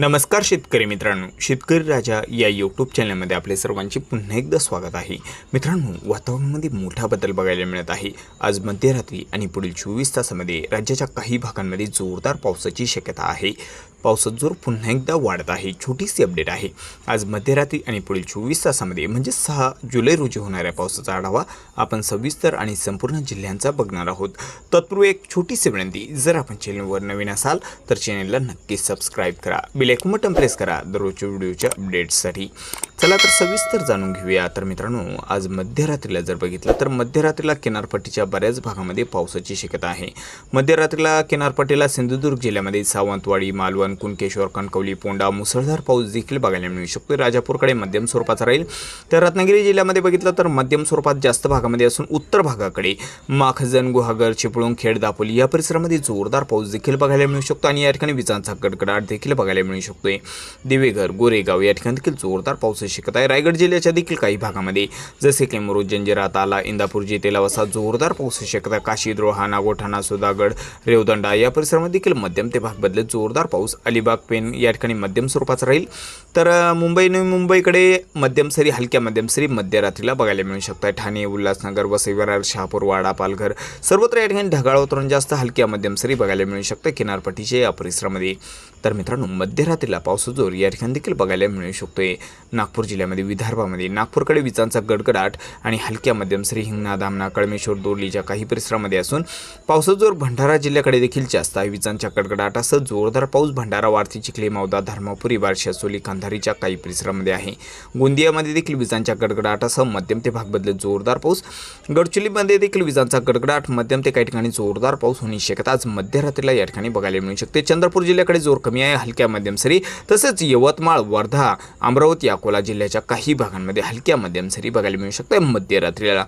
नमस्कार शेतकरी मित्रांनो. शेतकरी राजा या यूट्यूब चॅनलमध्ये आपले सर्वांचे पुन्हा एकदा स्वागत आहे. मित्रांनो वातावरणामध्ये मोठा बदल बघायला मिळत आहे. आज मध्यरात्री आणि पुढील चोवीस तासामध्ये राज्याच्या काही भागांमध्ये जोरदार पावसाची शक्यता आहे. पावसात जोर पुन्हा एकदा वाढत आहे. छोटीशी अपडेट आहे. आज मध्यरात्री आणि पुढील चोवीस तासामध्ये म्हणजे सहा जुलै रोजी होणाऱ्या पावसाचा आढावा आपण सविस्तर आणि संपूर्ण जिल्ह्यांचा बघणार आहोत. तत्पूर्वी एक छोटीशी विनंती जर आपण चॅनलवर नवीन असाल तर चॅनलला नक्की सबस्क्राईब करा. बेल आयकॉन बटन प्रेस करा दररोजच्या व्हिडिओच्या अपडेट्ससाठी चला तर सविस्तर जाणून घेऊया. तर मित्रांनो आज मध्यरात्रीला जर बघितलं तर मध्यरात्रीला किनारपट्टीच्या बऱ्याच भागामध्ये पावसाची शक्यता आहे. मध्यरात्रीला किनारपट्टीला सिंधुदुर्ग जिल्ह्यामध्ये सावंतवाडी मालवण कुणकेश्वर कणकवली पोंडा मुसळधार पाऊस देखील बघायला मिळू शकतो राजापूरकडे मध्यम स्वरूपाचा राहील. तर रत्नागिरी जिल्ह्यामध्ये बघितलं तर मध्यम स्वरूपात जास्त भागामध्ये असून उत्तर भागाकडे माखजन गुहागर चिपळूण खेड दापोली या परिसरामध्ये जोरदार पाऊस देखील बघायला मिळू शकतो आणि या ठिकाणी विजांचा गडगडाट देखील बघायला मिळू शकतोय. दिवेघर गोरेगाव या ठिकाणी देखील जोरदार पावसाची शक्यता आहे. रायगड जिल्ह्याच्या देखील काही भागामध्ये जसे की मुरुज जंजिरा ताला इंदापूर जेतेला वसा जोरदार पावसाची शक्यता काशी द्रोहा नागोठाणा सुधागड रेवदंडा या परिसरामध्ये देखील मध्यम ते भाग बदलत जोरदार पाऊस. अलिबाग पेन या ठिकाणी मध्यम स्वरूपाचा राहील. तर मुंबई नवी मुंबईकडे मध्यम सरी हलक्या मध्यम सरी मध्यरात्रीला बघायला मिळू शकतात. ठाणे उल्हासनगर वसई विरार शहापूर वाडा पालघर सर्वत्र या ठिकाणी ढगाळ वातावरण जास्त हलक्या मध्यम सरी बघायला मिळू शकतं. किनारपट्टीच्या या परिसरामध्ये. तर मित्रांनो मध्यरात्रीला पावसाचा जोर या ठिकाणी देखील बघायला मिळू शकतोय. नागपूर जिल्ह्यामध्ये विदर्भामध्ये नागपूरकडे विजांचा गडगडाट आणि हलक्या मध्यम सरी हिंगणा धामणा कळमेश्वर दोरलीच्या काही परिसरामध्ये असून पावसाचा जोर भंडारा जिल्ह्याकडे देखील जास्त आहे. विजांच्या गडगडाटासह जोरदार पाऊस भंडारा वारती चिखली मौदा धर्मापुरी बारशी असोली कंधारीच्या काही परिसरामध्ये आहे. गोंदियामध्ये देखील विजांच्या गडगडाटासह मध्यम ते भागबदले जोरदार पाऊस. गडचिरोलीमध्ये देखील विजांचा गडगडाट मध्यम ते काही ठिकाणी जोरदार पाऊस होण्याची शक्यता आज मध्यरात्रीला या ठिकाणी बघायला मिळू शकते. चंद्रपूर जिल्ह्याकडे जोर कमी आहे. हलक्या मध्यम सरी तसेच यवतमाळ वर्धा अमरावती अकोला जिल्ह्याच्या काही भागांमध्ये हलक्या मध्यम सरी बघायला मिळू शकते मध्यरात्रीला.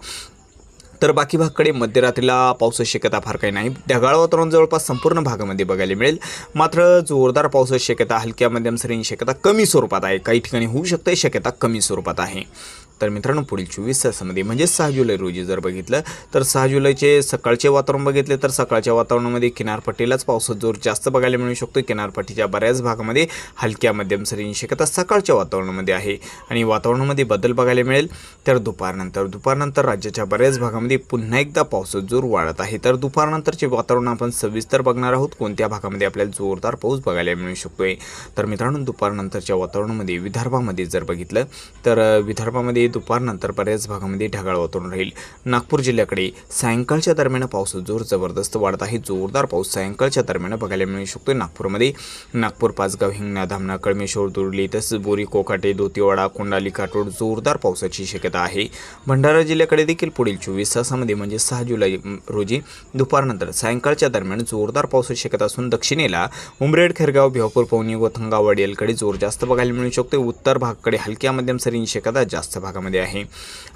तर बाकी भागकडे मध्यरात्रीला पावसाची शक्यता फार काही नाही. ढगाळ वातावरण जवळपास संपूर्ण भागामध्ये बघायला मिळेल. मात्र जोरदार पावसाची शक्यता हलक्या मध्यम सरींची शक्यता कमी स्वरूपात आहे. काही ठिकाणी होऊ शकते शक्यता कमी स्वरूपात आहे. तर मित्रांनो पुढील चोवीस तासामध्ये म्हणजे सहा जुलै रोजी जर बघितलं तर सहा जुलैचे सकाळचे वातावरण बघितले तर सकाळच्या वातावरणामध्ये किनारपट्टीलाच पावसाचा जोर जास्त बघायला मिळू शकतो. किनारपट्टीच्या बऱ्याच भागामध्ये हलक्या मध्यम सरींची शक्यता सकाळच्या वातावरणामध्ये आहे. आणि वातावरणामध्ये बदल बघायला मिळेल. तर दुपारनंतर दुपारनंतर राज्याच्या बऱ्याच भागामध्ये पुन्हा एकदा पावसाचा जोर वाढत आहे. तर दुपारनंतरचे वातावरण आपण सविस्तर बघणार आहोत. कोणत्या भागामध्ये आपल्याला जोरदार पाऊस बघायला मिळू शकतोय? तर मित्रांनो दुपारनंतरच्या वातावरणामध्ये विदर्भामध्ये जर बघितलं तर विदर्भामध्ये दुपारनंतर बऱ्याच भागामध्ये ढगाळ वातावरण राहील. नागपूर जिल्ह्याकडे सायंकाळच्या दरम्यान पाऊस जोर जबरदस्त वाढत आहे. जोरदार पाऊस सायंकाळच्या दरम्यान बघायला मिळू शकतो नागपूरमध्ये. नागपूर पाचगाव हिंगणा धामणा कळमेश्वर दुर्ली तसंच बोरी कोकाटे दोतीवाडा कोंडाली काटोड जोरदार पावसाची शक्यता आहे. भंडारा जिल्ह्याकडे देखील पुढील चोवीस तासामध्ये म्हणजे सहा जुलै रोजी दुपारनंतर सायंकाळच्या दरम्यान जोरदार पावसाची शक्यता असून दक्षिणेला उमरेड खेरगाव भिवापूर पवनी गोथंगा वडियलकडे जोर जास्त बघायला मिळू शकतो उत्तर भागाकडे हलक्या मध्यम सरींची शक्यता जास्त भाग भागामध्ये आहे.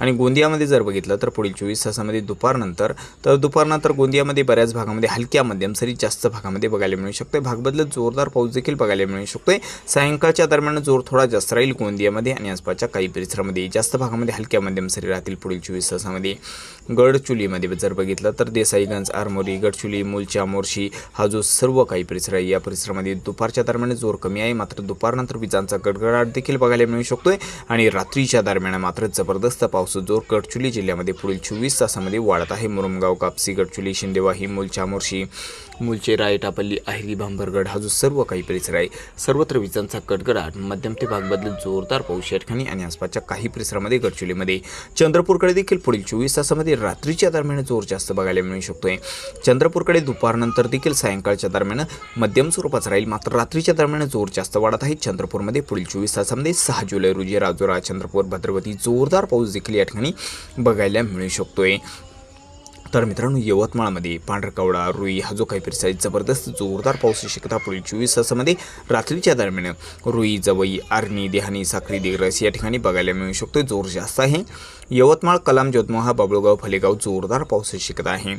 आणि गोंदियामध्ये जर बघितलं तर पुढील चोवीस तासामध्ये दुपारनंतर तर दुपारनंतर गोंदियामध्ये बऱ्याच भागामध्ये हलक्या मध्यम सरी जास्त भागामध्ये बघायला मिळू शकते. भागबदलत जोरदार पाऊस देखील बघायला मिळू शकतोय. सायंकाळच्या दरम्यान जोर थोडा जास्त राहील गोंदियामध्ये आणि आसपासच्या काही परिसरामध्ये जास्त भागामध्ये हलक्या मध्यम सरी राहतील पुढील चोवीस तासामध्ये. गडचुलीमध्ये जर बघितलं तर देसाईगंज आरमोरी गडचुली मुलच्या मोर्शी हा जो सर्व काही परिसर आहे या परिसरामध्ये दुपारच्या दरम्यान जोर कमी आहे. मात्र दुपारनंतर विजांचा गडगडाट देखील बघायला मिळू शकतोय. आणि रात्रीच्या दरम्यान मात्र जबरदस्त पाऊस जोर गडचुली जिल्ह्यामध्ये पुढील चोवीस तासामध्ये वाढत आहे. मुरुमगाव कापसी गडचुली शिंदेवाही मुलच्या मोर्शी मुलचे रायटापल्ली आहिरी भांबरगड हा जो सर्व काही परिसर आहे सर्वत्र विजांचा गडगडाट मध्यम ते भाग बदलत जोरदार पाऊस या ठिकाणी आणि आसपासच्या काही परिसरामध्ये गडचुलीमध्ये चंद्रपूरकडे देखील पुढील चोवीस तासामध्ये रात्रीच्या दरम्यान जोर जास्त बघायला मिळू शकतोय. चंद्रपूरकडे दुपारनंतर देखील सायंकाळच्या दरम्यान मध्यम स्वरूपाचा राहील मात्र रात्रीच्या दरम्यान जोर जास्त वाढत आहे. चंद्रपूरमध्ये पुढील चोवीस तासामध्ये सहा जुलै रोजी राजोरा चंद्रपूर भद्रवती जोरदार पाऊस देखील या ठिकाणी बघायला मिळू शकतोय. तर मित्रांनो यवतमाळमध्ये पांढरकवडा रुई हा जो काही परिसर आहे जबरदस्त जोरदार पावसाची शक्यता पुढील चोवीस तासामध्ये रात्रीच्या दरम्यान रुई जवई आर्णी देहानी साखरी दिग्रस या ठिकाणी बघायला मिळू शकतो जोर जास्त आहे. यवतमाळ कलाम जोतमोहा बाबळगाव फलेगाव जोरदार पावसाची शक्यता आहे.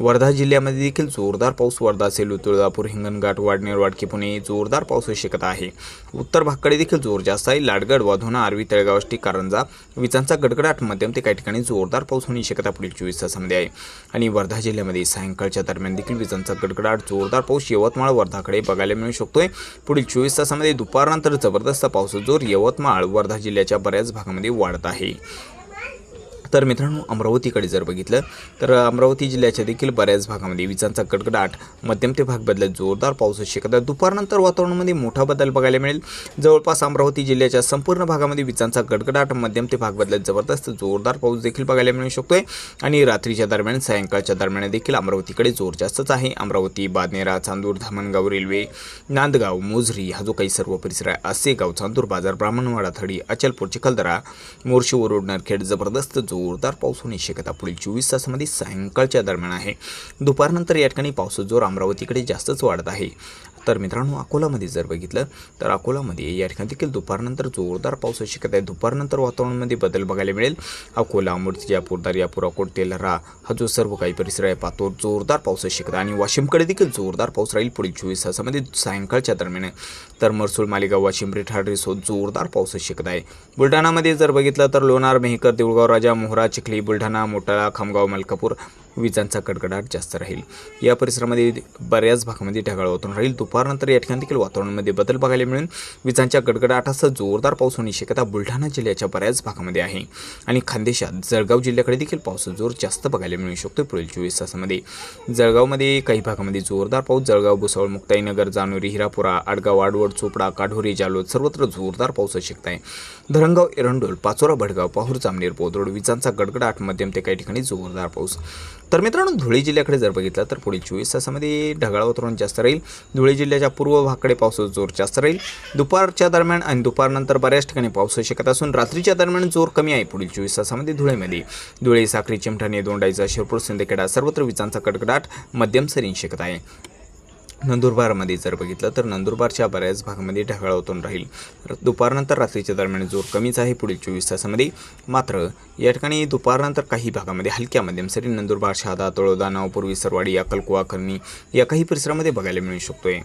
वर्धा जिल्ह्यामध्ये देखील जोरदार पाऊस वर्धा सेलू तुळजापूर हिंगणघाट वाडनेर वाडकी पुणे जोरदार पाऊस होऊ शकत आहे. उत्तर भागकडे देखील जोर जास्त आहे. लाडगड वाधोना आरवी तळेगावष्टी कारंजा विजांचा गडगडाट मध्यम ते काही ठिकाणी जोरदार पाऊस होण्याची शक्यता पुढील चोवीस तासामध्ये आहे. आणि वर्धा जिल्ह्यामध्ये सायंकाळच्या दरम्यान देखील विजांचा गडगडाट जोरदार पाऊस यवतमाळ वर्धाकडे बघायला मिळू शकतोय. पुढील चोवीस तासामध्ये दुपारनंतर जबरदस्त पाऊस जोर यवतमाळ वर्धा जिल्ह्याच्या बऱ्याच भागामध्ये वाढत आहे. तर मित्रांनो अमरावतीकडे जर बघितलं तर अमरावती जिल्ह्याच्या देखील बऱ्याच भागामध्ये विजांचा गडगडाट मध्यम ते भाग बदलत जोरदार पाऊस शक्यता दुपारनंतर वातावरणामध्ये मोठा बदल बघायला मिळेल. जवळपास अमरावती जिल्ह्याच्या संपूर्ण भागामध्ये विजांचा गडगडाट मध्यम ते भाग बदलत जबरदस्त जोरदार पाऊस देखील बघायला मिळू शकतोय. आणि रात्रीच्या दरम्यान सायंकाळच्या दरम्यान देखील अमरावतीकडे जोर जास्तच आहे. अमरावती बादनेरा चांदूर धामणगाव रेल्वे नांदगाव मोझरी हा जो काही सर्व परिसर आहे असे गाव चांदूर बाजार ब्राह्मणवाडा थडी अचलपूर चिखलदरा मोर्शी वरोड नरखेड जबरदस्त जोर जोरदार पाऊस होण्याची शक्यता पुढील चोवीस तासामध्ये सायंकाळच्या दरम्यान आहे. दुपारनंतर या ठिकाणी पावसाचा जोर अमरावतीकडे जास्तच वाढत आहे. तर मित्रांनो अकोलामध्ये जर बघितलं तर अकोलामध्ये या ठिकाणी देखील दुपारनंतर जोरदार पावसाची शक्यता आहे. दुपारनंतर वातावरणामध्ये बदल बघायला मिळेल. अकोला मूर्तिजापूर दर्यापूर अकोट तेलरा हा जो सर्व काही परिसर आहे. पातोर जोरदार पावसाची शक्यता आणि वाशिमकडे देखील जोरदार पाऊस राहील. पुढील चोवीस तासामध्ये सायंकाळच्या दरम्यान तर मरसूल मालेगाव वाशिम रिठाड रिसोद जोरदार पावसाची शक्यता आहे. बुलढाणामध्ये जर बघितलं तर लोणार मेहकर देऊळगाव राजा मोहरा चिखली बुलढाणा मोटाळा खामगाव मलकापूर विजांचा कडकडाट जास्त राहील. या परिसरामध्ये बऱ्याच भागामध्ये ढगाळ वातावरण राहील. दुपारनंतर या ठिकाणी देखील वातावरणामध्ये बदल बघायला मिळून विजांच्या कडकडाटासह जोरदार पाऊस होण्याची शक्यता बुलढाणा जिल्ह्याच्या बऱ्याच भागामध्ये आहे. आणि खानदेशात जळगाव जिल्ह्याकडे देखील पावसाचा जोर जास्त बघायला मिळू शकतो पुढील चोवीस तासामध्ये. जळगावमध्ये काही भागामध्ये जोरदार पाऊस जळगाव भुसावळ मुक्ताईनगर जानोरी हिरापुरा आडगाव आडवड चोपडा काढोरी जालोद सर्वत्र जोरदार पावसाची शक्यता आहे. धरणगाव एरंडोल पाचोरा भडगाव पाहूर जामनेर बोदरोड विजांचा गडगडाट मध्यम ते काही ठिकाणी जोरदार पाऊस. तर मित्रांनो धुळे जिल्ह्याकडे जर बघितलं तर पुढील चोवीस तासामध्ये ढगाळ वातावरण जास्त राहील. धुळे जिल्ह्याच्या पूर्व भागाकडे पावसाचा जोर जास्त राहील. दुपारच्या दरम्यान आणि दुपारनंतर बऱ्याच ठिकाणी पावसाची शक्यता असून रात्रीच्या दरम्यान जोर कमी आहे. पुढील चोवीस तासामध्ये धुळेमध्ये. धुळे साखरी चिमठाणे दोंडाईचा शिरपूर सिंदखेडा सर्वत्र विजांचा कडकडाट मध्यम सरींशकत आहे. नंदुरबारमध्ये जर बघितलं तर नंदुरबारच्या बऱ्याच भागामध्ये ढगाळ होतून राहील. तर दुपारनंतर रात्रीच्या दरम्यान जोर कमीच आहे. पुढील चोवीस तासामध्ये मात्र या ठिकाणी दुपारनंतर काही भागामध्ये हलक्या मध्यम सरी नंदुरबार शहादा तळोदा नावपूर्वी सरवाडी अकलकुवा करणी या काही परिसरामध्ये बघायला मिळू शकतोय.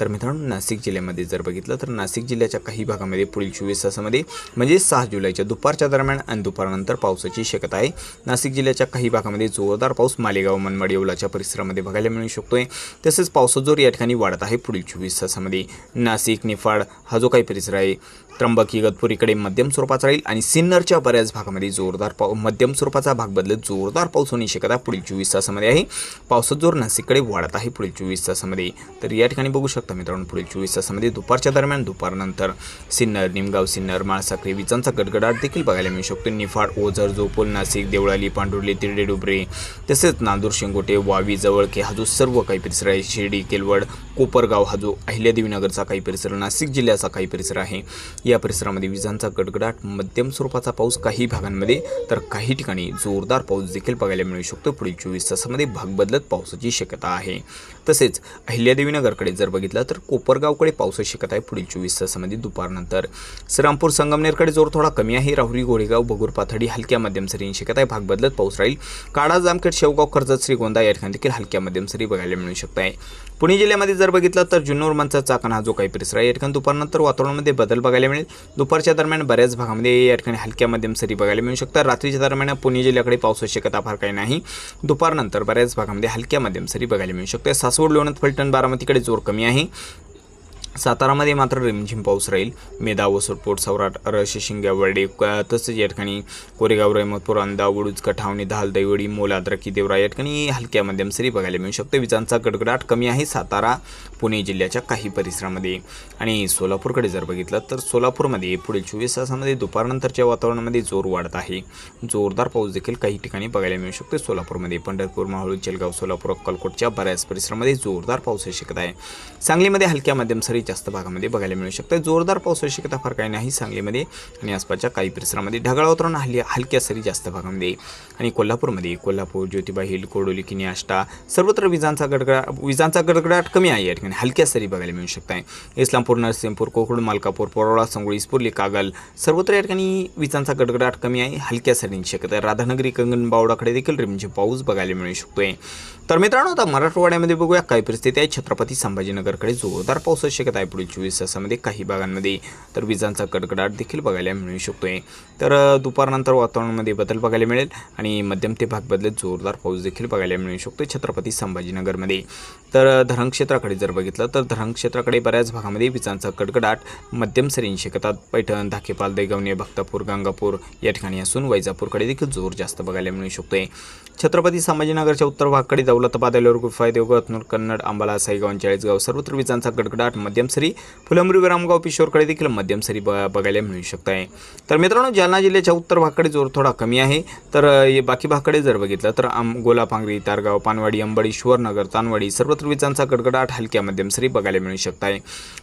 तर मित्रांनो नाशिक जिल्ह्यामध्ये जर बघितलं तर नाशिक जिल्ह्याच्या काही भागामध्ये पुढील चोवीस तासामध्ये म्हणजे सहा जुलैच्या दुपारच्या दरम्यान आणि दुपारनंतर पावसाची शक्यता आहे. नाशिक जिल्ह्याच्या काही भागामध्ये जोरदार पाऊस मालेगाव मनमाड येवलाच्या परिसरामध्ये बघायला मिळू शकतोय. तसेच पावसाजोर या ठिकाणी वाढत आहे. पुढील चोवीस तासामध्ये नाशिक निफाड हा जो काही परिसर आहे त्र्यंबक इगतपुरीकडे मध्यम स्वरूपाचा राहील आणि सिन्नरच्या बऱ्याच भागामध्ये जोरदार पाऊ मध्यम स्वरूपाचा भाग बदलत जोरदार पाऊस होण्याची शक्यता पुढील चोवीस तासामध्ये आहे. पावसाचा जोर नाशिककडे वाढत आहे पुढील चोवीस तासामध्ये. तर या ठिकाणी बघू शकता मित्रांनो पुढील चोवीस तासामध्ये दुपारच्या दरम्यान दुपारनंतर सिन्नर निमगाव सिन्नर माळसाखरे विजांचा गडगडाट देखील बघायला मिळू शकतो. निफाड ओझर जोपूल नाशिक देवळाली पांडुर्ली तिरडे डुबरे तसेच नांदूर शेंगोटे वावी जवळके हा जो सर्व काही परिसर आहे शिर्डी केलवड कोपरगाव हा जो अहिल्यादेवीनगरचा काही परिसर नाशिक जिल्ह्याचा काही परिसर आहे. या परिसरामध्ये विजांचा गडगडाट मध्यम स्वरूपाचा पाऊस काही भागांमध्ये तर काही ठिकाणी जोरदार पाऊस देखील बघायला मिळू शकतो. पुढील चोवीस तासामध्ये भाग बदलत पावसाची शक्यता आहे. तसेच अहिल्यादेवीनगरकडे जर बघितलं तर कोपरगावकडे पावसाची शक्यता आहे पुढील चोवीस तासामध्ये दुपारनंतर. श्रीरामपूर संगमनेरकडे जोर थोडा कमी आहे. राहुरी गोडेगाव बगूर पाथडी हलक्या मध्यम सरी शक्यता आहे. भाग बदलत पाऊस राहील. काळा जामखेड शेवगाव कर्जत श्रीगोंदा या ठिकाणी देखील हलक्या मध्यम सरी बघायला मिळू शकत आहे पुणे जिल्ह्यामध्ये जर बघितलं तर जुन्नर मनचा चाकण हा जो काही परिसर आहे या ठिकाणी दुपारनंतर वातावरणामध्ये बदल बघायला मिळेल. दुपारच्या दरम्यान बऱ्याच भागामध्ये या ठिकाणी हलक्या मध्यम सरी बघायला मिळू शकतात. रात्रीच्या दरम्यान पुणे जिल्ह्याकडे पावसाची शक्यता फार काही नाही. दुपारनंतर बऱ्याच भागामध्ये हलक्या मध्यम सरी बघायला मिळू शकते सासवड लोणत फलटण बारामतीकडे जोर कमी आहे. सातारामध्ये मात्र रिमझिम पाऊस राहील. मेधा वसुर सौराट रश शिंग्या वर्डे तसेच या ठिकाणी कोरेगाव रहमतपूर अंदा वडूज कठावणी धाल दैवडी मोलाद्रकी देवरा या ठिकाणी हलक्या मध्यम सरी बघायला मिळू शकते. विजांचा गडगडाट कमी आहे. सातारा पुणे जिल्ह्याच्या काही परिसरामध्ये. आणि सोलापूरकडे जर बघितलं तर सोलापूरमध्ये पुढील चोवीस तासामध्ये दुपारनंतरच्या वातावरणामध्ये जोर वाढत आहे. जोरदार पाऊस देखील काही ठिकाणी बघायला मिळू शकते. सोलापूरमध्ये पंढरपूर माहुळ जलगाव सोलापूर अक्कलकोटच्या बऱ्याच परिसरामध्ये जोरदार पावसाची शक्यता आहे. सांगलीमध्ये हलक्या मध्यम सरी जास्त भागामध्ये बघायला मिळू शकते. जोरदार पावसाची शक्यता फार काही नाही सांगलीमध्ये आणि आसपासच्या काही परिसरामध्ये. ढगाळ वातावरण हल्ली हलक्या सरी जास्त भागामध्ये. आणि कोल्हापूरमध्ये कोल्हापूर ज्योतिबा हिल कोडोली किनी आष्टा सर्वत्र विजांचा गडगडा विजांचा गडगडाट कमी आहे या ठिकाणी. हलक्या सरी बघायला मिळू शकत. आहे इस्लामपूर नरसिंहपूर कोकण मालकापूर परोळा सांगोळी इस्पुर्ली कागल सर्वत्र या ठिकाणी विजांचा गडगडाट कमी आहे. हलक्या सरींची शक्यता आहे. राधानगरी कंगन बावडाकडे देखील रिमझिम पाऊस बघायला मिळू शकतोय. तर मित्रांनो आता मराठवाड्यामध्ये बघूया काय परिस्थिती आहे. छत्रपती संभाजीनगरकडे जोरदार पावसाची शक्यता आहे पुढील चोवीस तासामध्ये काही भागांमध्ये तर विजांचा कडकडाट देखील बघायला मिळू शकतोय. तर दुपारनंतर वातावरणामध्ये बदल बघायला मिळेल आणि मध्यम ते भाग बदलत जोरदार पाऊस देखील बघायला मिळू शकतो छत्रपती संभाजीनगरमध्ये. तर अ, धरण क्षेत्राकडे जर बघितलं तर धरण क्षेत्राकडे बऱ्याच भागामध्ये विजांचा कडकडाट मध्यम सरींची शक्यता पैठण धाकेपाल दैगवणे भक्तापूर गंगापूर या ठिकाणी असून वैजापूरकडे देखील जोर जास्त बघायला मिळू शकतोय. छत्रपती संभाजीनगरच्या उत्तर भागाकडे दौलताबाद एलोर गुफाय देवगत रत्नूर कन्नड अंबाला साईगाव चाळीसगाव सर्वत्र विजांचा कडकडाट मध्यम सरी फुलंब्री विरामगाव पिशोरकडे देखील मध्यम सरी ब बघायला मिळू शकत आहे तर मित्रांनो जालना जिल्ह्याच्या उत्तर भागाकडे जोर थोडा कमी आहे. तर बाकी भागाकडे जर बघितलं तर आम गोलापांगरी तारगाव पानवाडी अंबाडी शिवरनगर तानवाडी सर्वत्र विजांचा गडगडाट हलक्या मध्यम सरी बघायला मिळू शकत आहे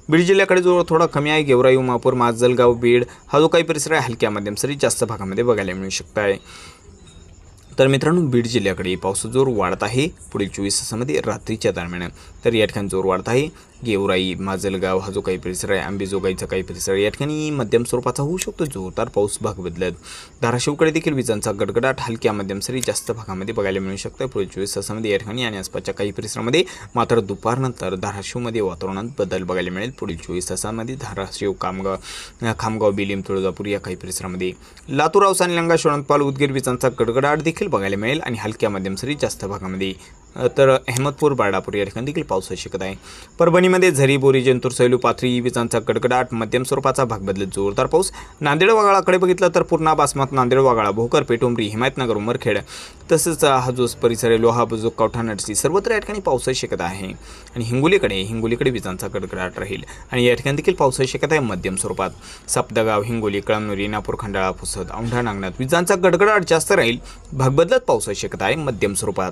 बीड जिल्ह्याकडे जोर थोडा कमी आहे. गेवराई उमापूर माजलगाव बीड हा जो काही परिसर आहे हलक्या मध्यम सरी जास्त भागामध्ये बघायला मिळू शकत आहे तर मित्रांनो बीड जिल्ह्याकडे पावसाचा जोर वाढत आहे. पुढील चोवीस तासामध्ये रात्रीच्या दरम्यान तर या ठिकाणी जोर वाढत आहे. गेवराई माजलगाव हा जो काही परिसर आहे आंबेजोगाईचा काही परिसर आहे या ठिकाणी मध्यम स्वरूपाचा होऊ शकतो. जोरदार पाऊस भाग बदलत धाराशिवकडे देखील विजांचा गडगडाट हलक्या मध्यम सरी जास्त भागामध्ये बघायला मिळू शकतं. पुढील चोवीस तासामध्ये या ठिकाणी आणि आसपासच्या काही परिसरामध्ये मात्र दुपारनंतर धाराशिवमध्ये वातावरणात बदल बघायला मिळेल. पुढील चोवीस तासामध्ये धाराशिव कामगाव खामगाव बिलिम तुळजापूर या काही परिसरामध्ये लातूर औसा निलंगा शोणपाल उदगीर विजांचा गडगडाट देखील बघायला मिळेल आणि हलक्या मध्यम सरी जास्त भागामध्ये तर अहमदपूर बाळापूर या ठिकाणी देखील पावसाची शक्यता आहे. परभणीमध्ये झरी बोरी जंतूर सैलू पाथरी विजांचा कडकडाट मध्यम स्वरूपाचा भाग बदलत जोरदार पाऊस. नांदेड वागाळाकडे बघितलं तर पूर्णा बासमत नांदेड वागाळा भोकर पेटुंबरी हिमायतनगर उमरखेड तसंच हा जो परिसर लोहा बुजुक कवठा नटसी सर्वत्र या ठिकाणी पावसाची शकत आहे. आणि हिंगोलीकडे हिंगोलीकडे विजांचा कडकडाट राहील. आणि या ठिकाणी देखील पावसाची शक्यता आहे मध्यम स्वरूपात. सप्तगाव हिंगोली कळमनुरी नापूर खंडाळा पुसद औंढा नागनाथ विजांचा गडगडाट जास्त राहील. भाग बदलत पावसाची शक्यता आहे मध्यम स्वरूपात.